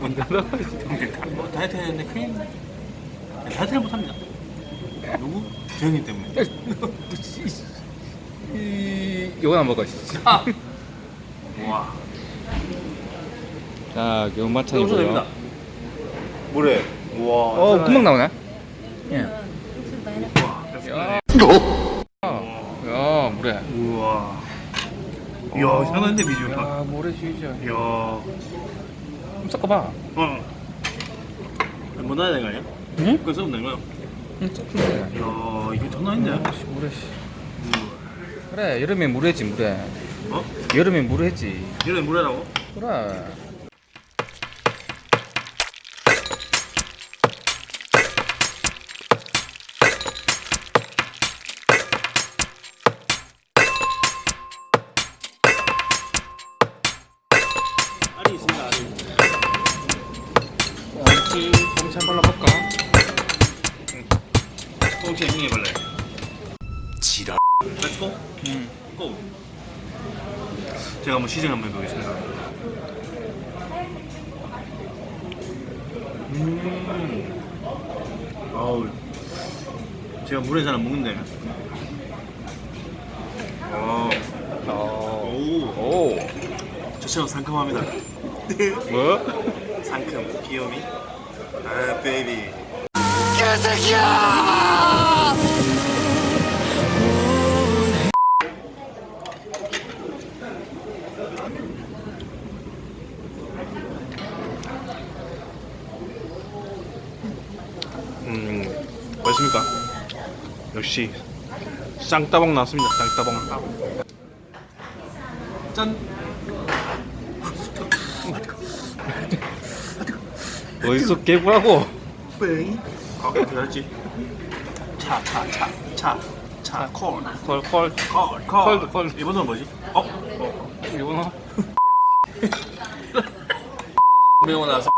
뭐 다이어트 했는데 크림 다이어트를 못합니다. 누구? 재영이 때문에. 이 이거나 먹어. 아. 와. 자, 여기서 경마창이고요. 됩니다. 뭐래? 와. 어, 구멍 나오네. 예. 와. 야, 야, 물에. 우와. 이야, 시원한데 비주얼. 야, 모래주의자. 이야. 좀 섞어봐. 어. 뭐 넣어야 되는 거 아니야? 응? 그거 쓰면 되는 거야? 응, 섞으면 이야, 이게 장난 아닌데? 돼. 모래. 그래, 여름에 물회지 물회. 어? 여름에 물회지. 이래 물에라고? 그래. 좀 발라볼까? 혹시 형이 해볼래? 지랄. 렛츠고? 응. 고! 제가 한번 시승 한번 해보겠습니다. 음. 아우. 제가 물에 잘안 먹는데. 아. 어. 오. 오. 저처럼 상큼합니다. 뭐? 상큼, 귀요미. 아, 베이비. 음, 맛있습니까? 역시 쌍따봉 나왔습니다. 쌍따봉. 짠. 어디서 개구라고? 뺑. 아, 어떻게 알았지? 차, 차, 차, 차, 차, 콜, 콜, 콜. 콜, 콜, 콜. 이번은 뭐지? 어? 어? 이거나? 매워 나서.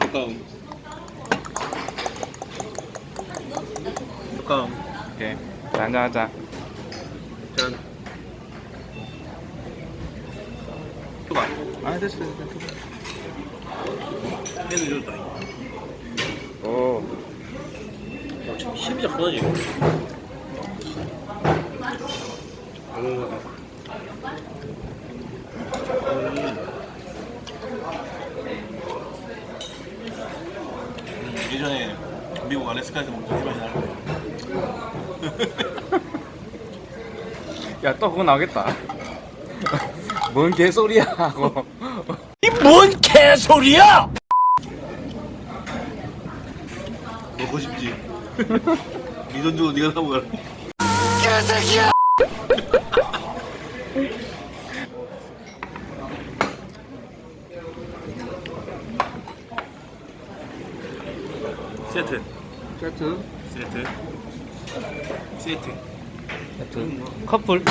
가까 움. 가까움. 오케이. 자, 한잔하자. 짠. 봐. 아, 됐어, 됐어. 얘는 좋다. 오. 어, 지금 힘이 작구나지. 오. 음, 예전에 미국 알래스카에서 먹던 해맛이 나는 거야. 야, 또 그거 나오겠다. 뭔 개소리야 하고. 뭔 개소리야! 먹고 싶지. 니돈 주고 네가 사고 가라. 개새끼야! 세트. 세트. 세트. 세트. 세트. 커플.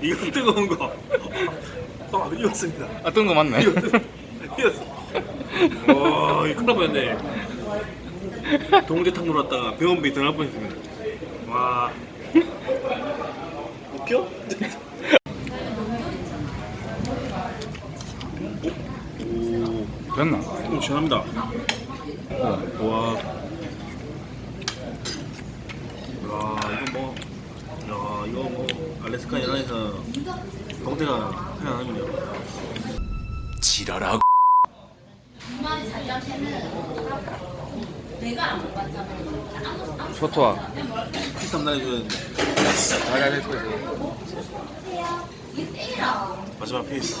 이거 뜨거운 거. 아, 이었습니다. 아, 뜬거 맞네. 이었어. 와, 이 큰일 날 뻔했네. 동대탕 놀았다가 병원비 들어갈 뻔했습니다. 와. 웃겨? 오, 됐나? 오, 시원합니다. 와. 야, 이거 뭐, 야, 이거 뭐, 알래스카 연안에서 동태가 태어나는군요. 지랄하고. 소토와. 키스 한번 해주는 잘잘 했어. 마지막 페이스.